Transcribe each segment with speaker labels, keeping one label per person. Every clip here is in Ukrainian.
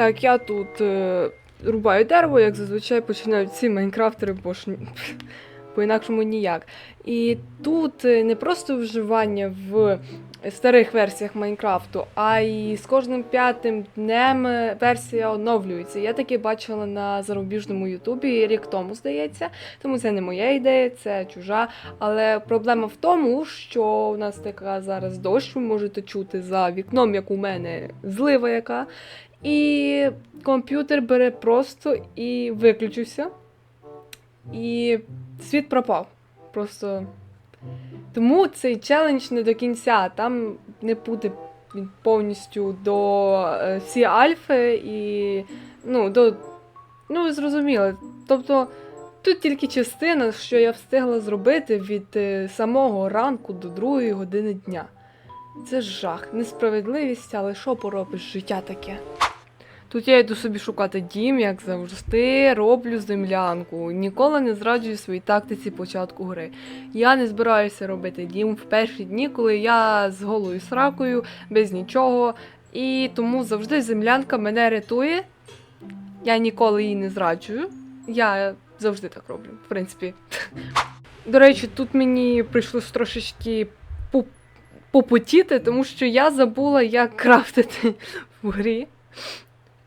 Speaker 1: Так, я тут е, рубаю дерево, як зазвичай починають всі майнкрафтери, бо ж по-інакшому ніяк. І тут е, не просто вживання в старих версіях Майнкрафту, а й з кожним п'ятим днем е, версія оновлюється. Я таке бачила на зарубіжному Ютубі рік тому, здається. Тому це не моя ідея, це чужа. Але проблема в тому, що у нас така зараз дощ, ви можете чути за вікном, як у мене злива яка. І комп'ютер бере просто і виключився. І світ пропав. Просто. Тому цей челендж не до кінця. Там не буде повністю до е, всі альфи і. Ну, до. Ну, ви зрозуміли. Тобто. Тут тільки частина, що я встигла зробити від е, самого ранку до другої години дня. Це жах, несправедливість, але що поробиш, життя таке. Тут я йду собі шукати дім, як завжди, роблю землянку. Ніколи не зраджую своїй тактиці початку гри. Я не збираюся робити дім в перші дні, коли я з голою сракою, без нічого. І тому завжди землянка мене рятує. Я ніколи її не зраджую. Я завжди так роблю, в принципі. До речі, тут мені прийшлось трошечки попотіти, тому що я забула, як крафтити в грі.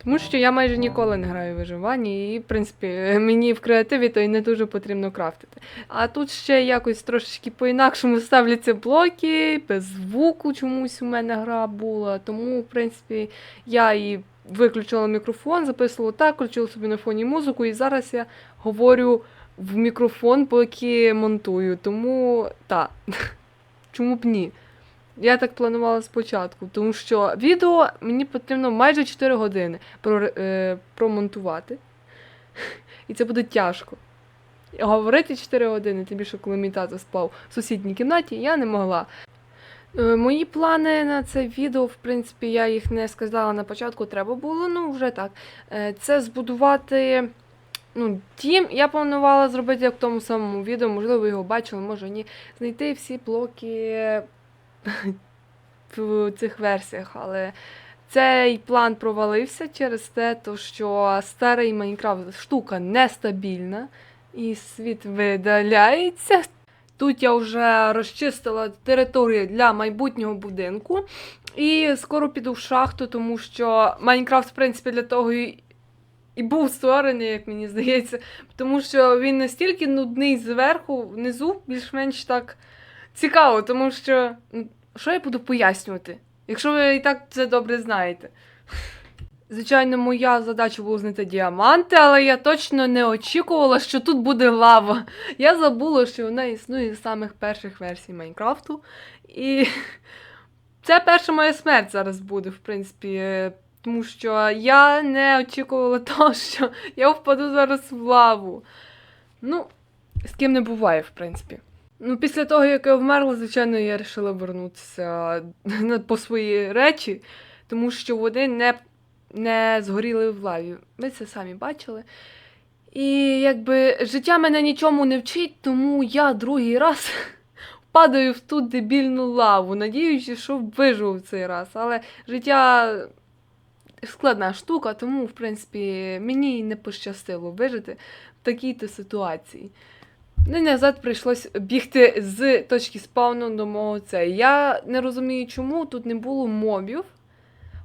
Speaker 1: Тому що я майже ніколи не граю в виживанні, і, в принципі, мені в креативі то й не дуже потрібно крафтити. А тут ще якось трошечки по-інакшому ставляться блоки, без звуку чомусь у мене гра була. Тому, в принципі, я і виключила мікрофон, записувала так, включила собі на фоні музику, і зараз я говорю в мікрофон, поки монтую. Тому так, чому б ні? Я так планувала спочатку, тому що відео мені потрібно майже 4 години про, е, промонтувати. І це буде тяжко. Говорити 4 години, тим більше, коли мій тато спав в сусідній кімнаті, я не могла. Е, Мої плани на це відео, в принципі, я їх не сказала на початку, треба було, ну вже так. Е, Це збудувати. Ну, дім я планувала зробити як в тому самому відео, можливо, ви його бачили, може ні. Знайти всі блоки в цих версіях, але цей план провалився через те, що старий Майнкрафт штука нестабільна, і світ видаляється. Тут я вже розчистила територію для майбутнього будинку. І скоро піду в шахту, тому що Майнкрафт, в принципі, для того і, і був створений, як мені здається, тому що він настільки нудний зверху, внизу, більш-менш так цікаво, тому що що я буду пояснювати, якщо ви і так це добре знаєте. Звичайно, моя задача була знайти діаманти, але я точно не очікувала, що тут буде лава. Я забула, що вона існує з самих перших версій Майнкрафту. І це перша моя смерть зараз буде, в принципі. е, Тому що я не очікувала того, що я впаду зараз в лаву. Ну, з ким не буває, в принципі. Ну, після того, як я вмерла, звичайно, я вирішила вернутися по свої речі, тому що вони не, не згоріли в лаві. Ви це самі бачили. І якби життя мене нічому не вчить, тому я другий раз падаю в ту дебільну лаву, надіючись, що виживу в цей раз. Але життя складна штука, тому, в принципі, мені не пощастило вижити в такій-то ситуації. І назад прийшлось бігти з точки спавну до мого це. Я не розумію, чому тут не було мобів.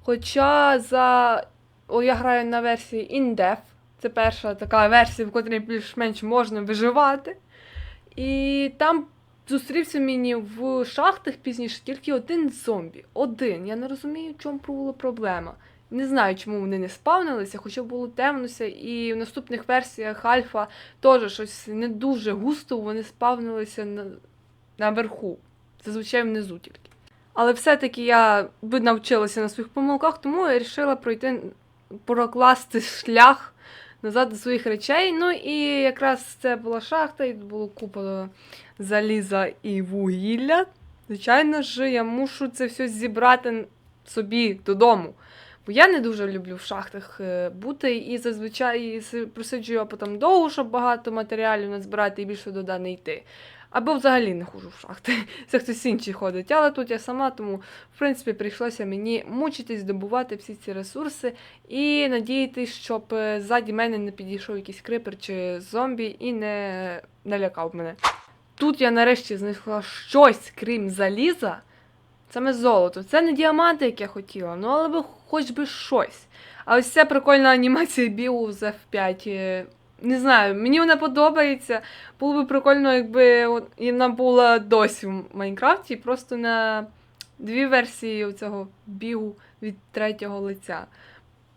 Speaker 1: Хоча за. О, я граю на версії InDev. Це перша така версія, в котрій більш-менш можна виживати. І там зустрівся мені в шахтах пізніше тільки один зомбі. Один. Я не розумію, в чому була проблема. Не знаю, чому вони не спавнилися, хоча було темнося, і в наступних версіях Альфа теж щось не дуже густо, вони спавнилися на, наверху, зазвичай внизу тільки. Але все-таки я би навчилася на своїх помилках, тому я вирішила пройти, прокласти шлях назад до своїх речей. Ну і якраз це була шахта, і було купа заліза і вугілля. Звичайно ж, я мушу це все зібрати собі додому. Бо я не дуже люблю в шахтах е, бути і зазвичай си- просиджую потім довго, щоб багато матеріалів назбирати і більше туди не йти. Або взагалі не ходжу в шахти. Це хтось інший ходить. Але тут я сама, тому в принципі прийшлося мені мучитись, здобувати всі ці ресурси і надіятись, щоб е, ззаді мене не підійшов якийсь крипер чи зомбі і не налякав мене. Тут я нарешті знайшла щось, крім заліза. Саме золото. Це не діаманти, як я хотіла, ну але хоч би щось. А ось ця прикольна анімація бігу з F5. е, Не знаю, мені вона подобається. Було б прикольно, якби вона була досі в Майнкрафті, просто на дві версії цього бігу від третього лиця.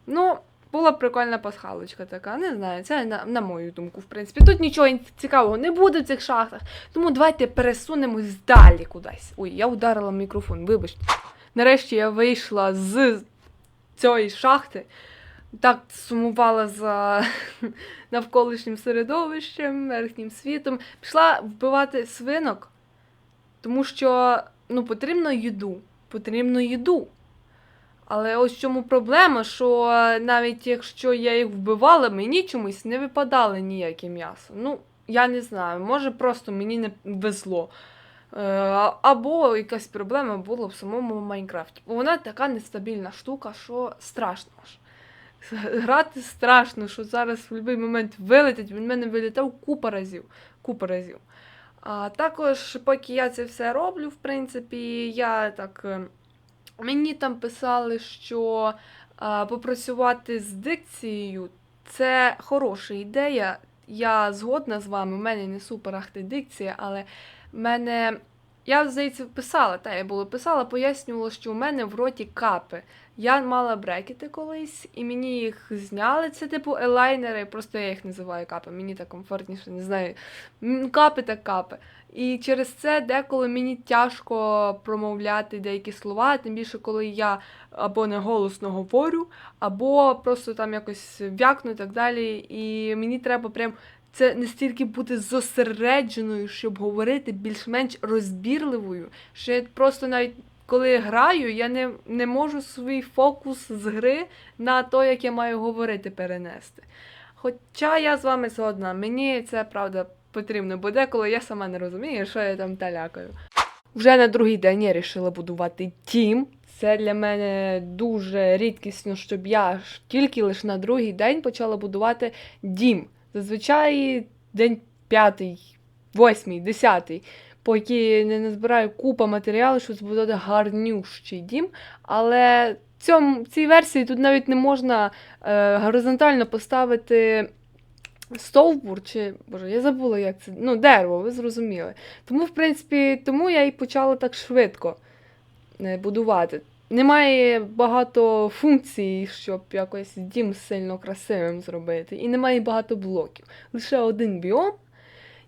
Speaker 1: Ну, була прикольна пасхалочка така, не знаю, це на, на мою думку, в принципі. Тут нічого цікавого не буде в цих шахтах, тому давайте пересунемось далі кудись. Ой, я ударила мікрофон, вибачте. Нарешті я вийшла з цієї шахти. Так сумувала за навколишнім середовищем, верхнім світом. Пішла вбивати свинок, тому що ну, потрібно їду. Потрібно їду. Але ось в чому проблема, що навіть якщо я їх вбивала, мені чомусь не випадало ніяке м'ясо. Ну, я не знаю, може просто мені не везло. Е, Або якась проблема була в самому Майнкрафті. Вона така нестабільна штука, що страшно аж. Грати страшно, що зараз в будь-який момент вилетить. Він мене вилітав купа разів. Купа разів. А також, поки я це все роблю, в принципі, я так. е, Мені там писали, що а, попрацювати з дикцією це хороша ідея. Я згодна з вами, у мене не супер ахти дикція, але мене. Я, здається, писала, та я було писала, пояснювала, що у мене в роті капи. Я мала брекети колись, і мені їх зняли. Це типу елайнери, просто я їх називаю капи. Мені так комфортніше, не знаю. Капи так капи. І через це деколи мені тяжко промовляти деякі слова, тим більше, коли я або не голосно говорю, або просто там якось в'якну і так далі. І мені треба прям це настільки бути зосередженою, щоб говорити більш-менш розбірливою, що я просто навіть коли граю, я не, не можу свій фокус з гри на те, як я маю говорити, перенести. Хоча я з вами згодна, мені це правда потрібно, бо деколи я сама не розумію, що я там талякаю. Вже на другий день я вирішила будувати тім. Це для мене дуже рідкісно, щоб я тільки лише на другий день почала будувати дім. Зазвичай день п'ятий, восьмий, десятий, поки не назбираю купа матеріалу, щоб збудувати гарнющий дім. Але цьому, цій версії тут навіть не можна е, горизонтально поставити стовбур, чи боже, я забула, як це. Ну, дерево, ви зрозуміли. Тому, в принципі, тому я і почала так швидко е, будувати. Немає багато функцій, щоб якось дім сильно красивим зробити. І немає багато блоків. Лише один біом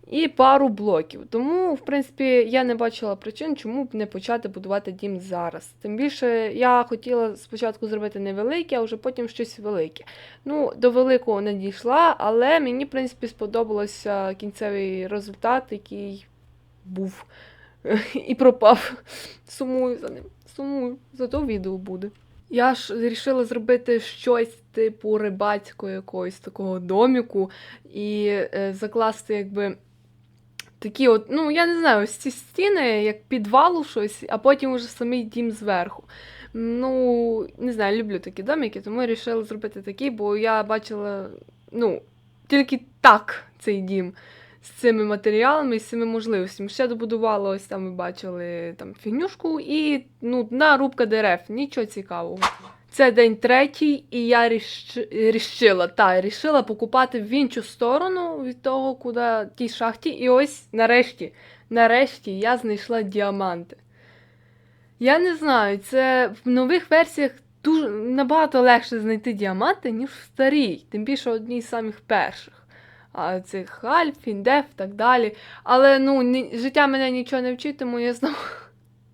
Speaker 1: і пару блоків. Тому, в принципі, я не бачила причин, чому б не почати будувати дім зараз. Тим більше я хотіла спочатку зробити невелике, а вже потім щось велике. Ну, до великого не дійшла, але мені, в принципі, сподобався кінцевий результат, який був і пропав. Сумую за ним. Сумую, зато відео буде. Я ж вирішила зробити щось типу рибацького якогось такого доміку і е, закласти, якби. Такі от, ну я не знаю, ось ці стіни, як підвалу щось, а потім уже самий дім зверху. Ну, не знаю, люблю такі домики, тому я вирішила зробити такий, бо я бачила, ну, тільки так цей дім з цими матеріалами і з цими можливостями. Ще добудувала, ось там ви бачили там фігнюшку і ну, на рубка дерев, нічого цікавого. Це день третій, і я ріш... рішила, та, рішила покупати в іншу сторону від того, куди тій шахті. І ось нарешті, нарешті я знайшла діаманти. Я не знаю, це в нових версіях дуже набагато легше знайти діаманти, ніж в старій, тим більше одній з самих перших. Цих Альф, Індеф і так далі. Але ну, життя мене нічого не вчить, тому я знову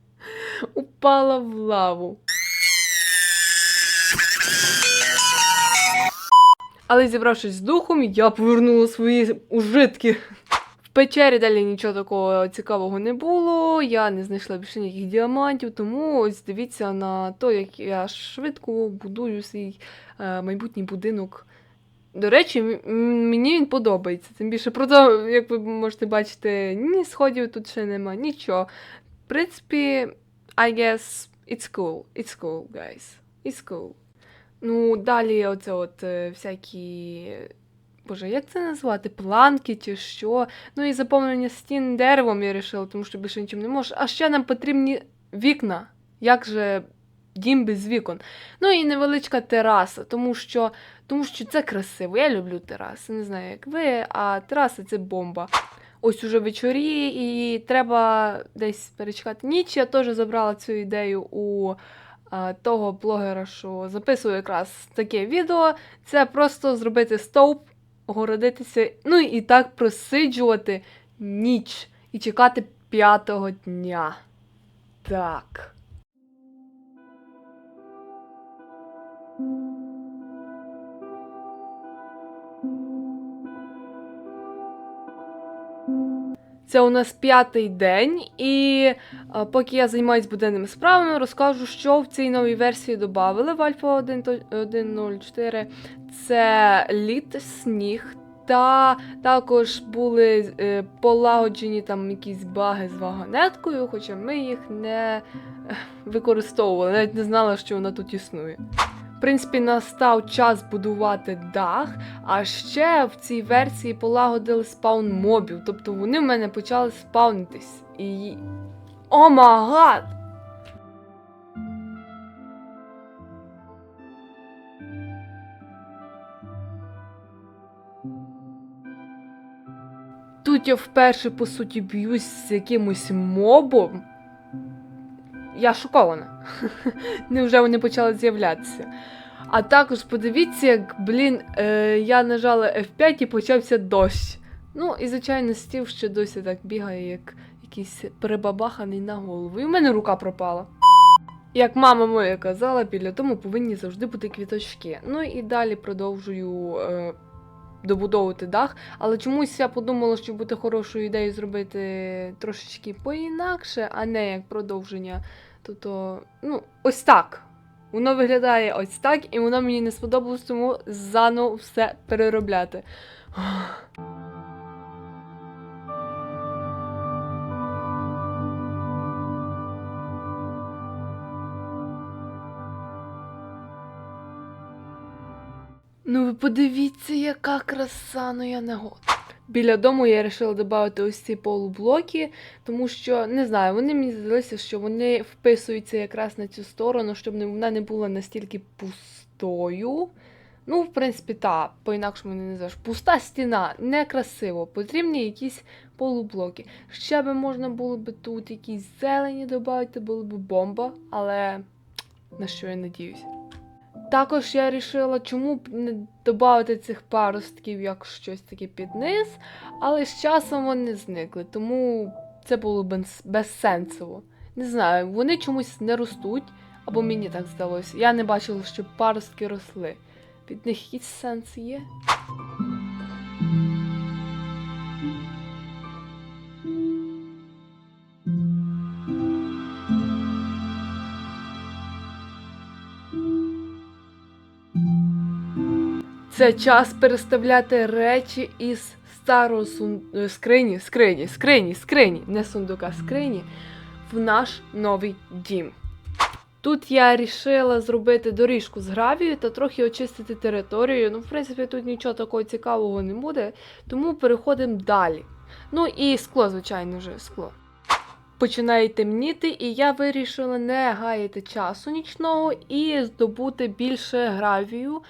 Speaker 1: упала в лаву. Але зібравшись з духом, я повернула свої ужитки в печері далі нічого такого цікавого не було. Я не знайшла більше ніяких діамантів, тому ось дивіться на те, як я швидко будую свій е, майбутній будинок. До речі, мені він подобається. Тим більше, проте, як ви можете бачити, ні сходів тут ще нема, нічого. В принципі, I guess it's cool. It's cool, guys. It's cool. Ну, далі оце от е, всякі. Боже, як це назвати? Планки чи що. Ну і заповнення стін деревом я вирішила, тому що більше нічим не можу. А ще нам потрібні вікна. Як же дім без вікон? Ну і невеличка тераса, тому що, тому що це красиво. Я люблю тераси. Не знаю, як ви, а тераса це бомба. Ось уже вечорі, і треба десь перечекати ніч. Я теж забрала цю ідею у того блогера, що записує якраз таке відео. Це просто зробити стовп, огородитися, ну і так просиджувати ніч і чекати п'ятого дня. Так. Це у нас п'ятий день, і а, поки я займаюся буденними справами, розкажу, що в цій новій версії додали в Альфа 1.04. Це лід, сніг, та також були е, полагоджені там якісь баги з вагонеткою, хоча ми їх не е, використовували, навіть не знала, що вона тут існує. В принципі, настав час будувати дах, а ще в цій версії полагодили спаун мобів, тобто вони в мене почали спаунитись. І. О магад! Тут я вперше, по суті, б'юсь з якимось мобом. Я шокована. Невже вони почали з'являтися? А також подивіться, як, блін, е, я нажала F5 і почався дощ. Ну, і, звичайно, стів ще досі так бігає, як якийсь перебабаханий на голову. І в мене рука пропала. Як мама моя казала, біля тому повинні завжди бути квіточки. Ну і далі продовжую е, добудовувати дах. Але чомусь я подумала, що буде хорошою ідеєю зробити трошечки поінакше, а не як продовження. Тобто, ну, ось так. Воно виглядає ось так, і воно мені не сподобалось, тому заново все переробляти. Ну ви подивіться, яка краса, ну я не год. Біля дому я вирішила додати ось ці полублоки, тому що не знаю, вони мені здалися, що вони вписуються якраз на цю сторону, щоб вона не була настільки пустою. Ну, в принципі, так, по-інакшому не називаєш. Пуста стіна, некрасиво. Потрібні якісь полублоки. Ще би можна було би тут якісь зелені додати, було б бомба, але на що я надіюсь. Також я вирішила, чому б не додати цих паростків як щось таке під низ, але з часом вони зникли, тому це було без, безсенсово. Не знаю, вони чомусь не ростуть, або мені так здалося. Я не бачила, щоб паростки росли. Під них якийсь сенс є. Це час переставляти речі із старого сун... е, скрині, скрині, скрині, скрині, не сундука, скрині в наш новий дім. Тут я вирішила зробити доріжку з гравію та трохи очистити територію. Ну, в принципі, тут нічого такого цікавого не буде, тому переходимо далі. Ну і скло, звичайно, вже скло. Починає темніти, і я вирішила не гаяти часу нічного і здобути більше гравію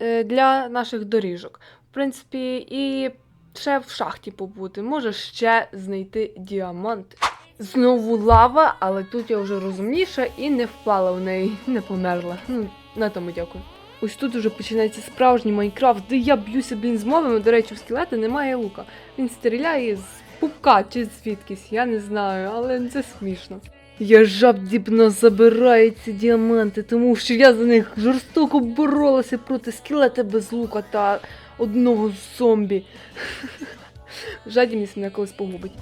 Speaker 1: е, для наших доріжок. В принципі, і ще в шахті побути. Може ще знайти діаманти. Знову лава, але тут я вже розумніша і не впала в неї, не померла. Ну, на тому дякую. Ось тут уже починається справжній Майнкрафт, де я б'юся, блін, з мовами. До речі, в скелета немає лука. Він стріляє з пупка чи звідкись, я не знаю, але це смішно. Я жабдібно забираю ці діаманти, тому що я за них жорстоко боролася проти скелета без лука та одного зомбі. Жадібність мене колись погубить.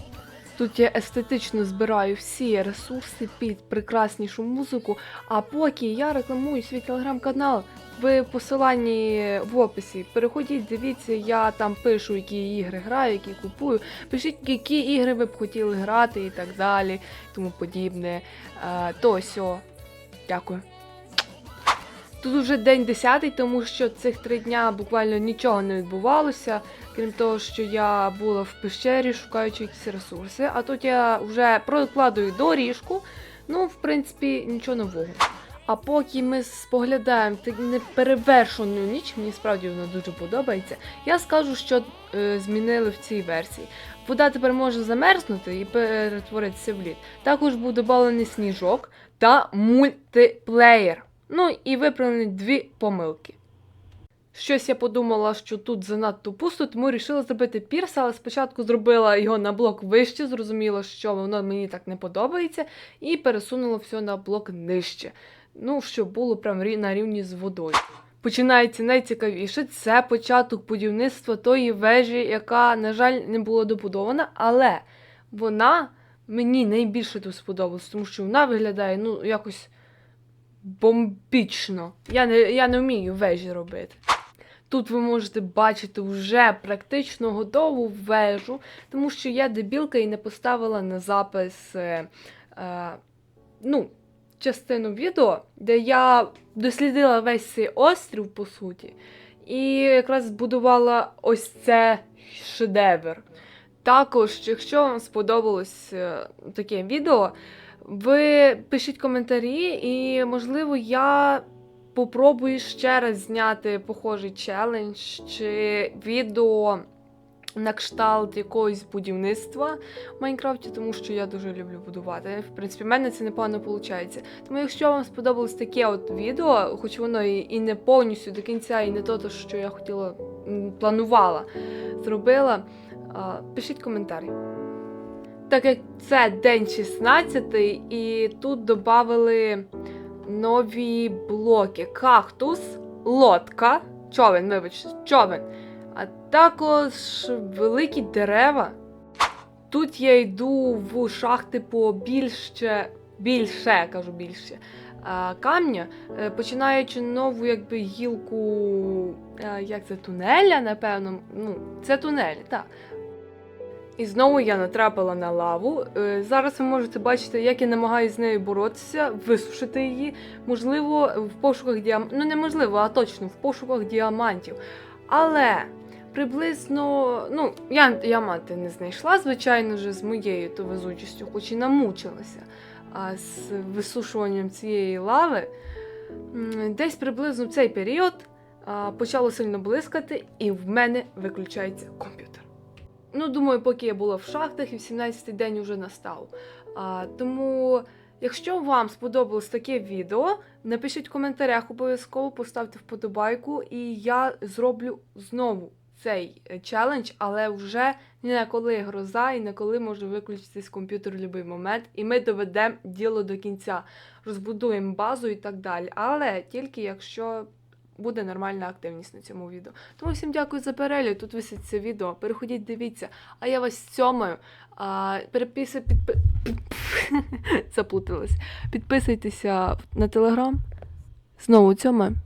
Speaker 1: Тут я естетично збираю всі ресурси під прекраснішу музику, а поки я рекламую свій телеграм-канал в посиланні в описі. Переходіть, дивіться, я там пишу, які ігри граю, які купую. Пишіть, які ігри ви б хотіли грати і так далі, тому подібне. Е, то сьо. Дякую. Тут уже день 10, тому що цих три дня буквально нічого не відбувалося, крім того, що я була в пещері, шукаючи якісь ресурси. А тут я вже прокладую доріжку. Ну, в принципі, нічого нового. А поки ми споглядаємо неперевершену ніч, мені справді вона дуже подобається. Я скажу, що е, змінили в цій версії. Вода тепер може замерзнути і перетворитися в лід. Також був додавлений сніжок та мультиплеєр. Ну і виправлені дві помилки. Щось я подумала, що тут занадто пусто, тому вирішила зробити пірс, але спочатку зробила його на блок вище, зрозуміла, що воно мені так не подобається, і пересунула все на блок нижче. Ну, щоб було прям на рівні з водою. Починається найцікавіше це початок будівництва тої вежі, яка, на жаль, не була добудована, але вона мені найбільше тут сподобалась, тому що вона виглядає ну, якось бомбічно. Я не, я не вмію вежі робити. Тут ви можете бачити вже практично готову вежу, тому що я дебілка і не поставила на запис е, е, ну, частину відео, де я дослідила весь цей острів, по суті, і якраз збудувала ось це шедевр. Також, якщо вам сподобалось е, таке відео, ви пишіть коментарі, і, можливо, я попробую ще раз зняти похожий челендж чи відео на кшталт якогось будівництва в Майнкрафті, тому що я дуже люблю будувати. В принципі, в мене це непогано виходить. Тому, якщо вам сподобалось таке от відео, хоч воно і, не повністю до кінця, і не то, що я хотіла, планувала, зробила, пишіть коментарі. Так як це день 16, і тут додали нові блоки: кактус, лодка, човен, вибачте, човен, а також великі дерева. Тут я йду в шахти по більше, більше, кажу більше, камня, е, починаючи нову якби гілку, е, як це тунеля, напевно. Ну, це тунель, так. І знову я натрапила на лаву. Е, Зараз ви можете бачити, як я намагаюся з нею боротися, висушити її. Можливо, в пошуках діамантів. Ну, неможливо, а точно в пошуках діамантів. Але приблизно, ну, я діаманти не знайшла, звичайно ж, з моєю то везучістю, хоч і намучилася. А з висушуванням цієї лави десь приблизно в цей період почало сильно блискати, і в мене виключається комп'ютер. Ну, думаю, поки я була в шахтах і в 17-й день вже настав. А, тому, якщо вам сподобалось таке відео, напишіть в коментарях обов'язково, поставте вподобайку, і я зроблю знову цей е, челендж, але вже не коли гроза і не коли може виключитись комп'ютер в будь-який момент, і ми доведемо діло до кінця, розбудуємо базу і так далі. Але тільки якщо буде нормальна активність на цьому відео. Тому всім дякую за перегляд. Тут висить це відео. Переходіть, дивіться. А я вас цьомаю. А, переписи, підпи... Заплуталась. Підписуйтеся на телеграм. Знову цьомаю.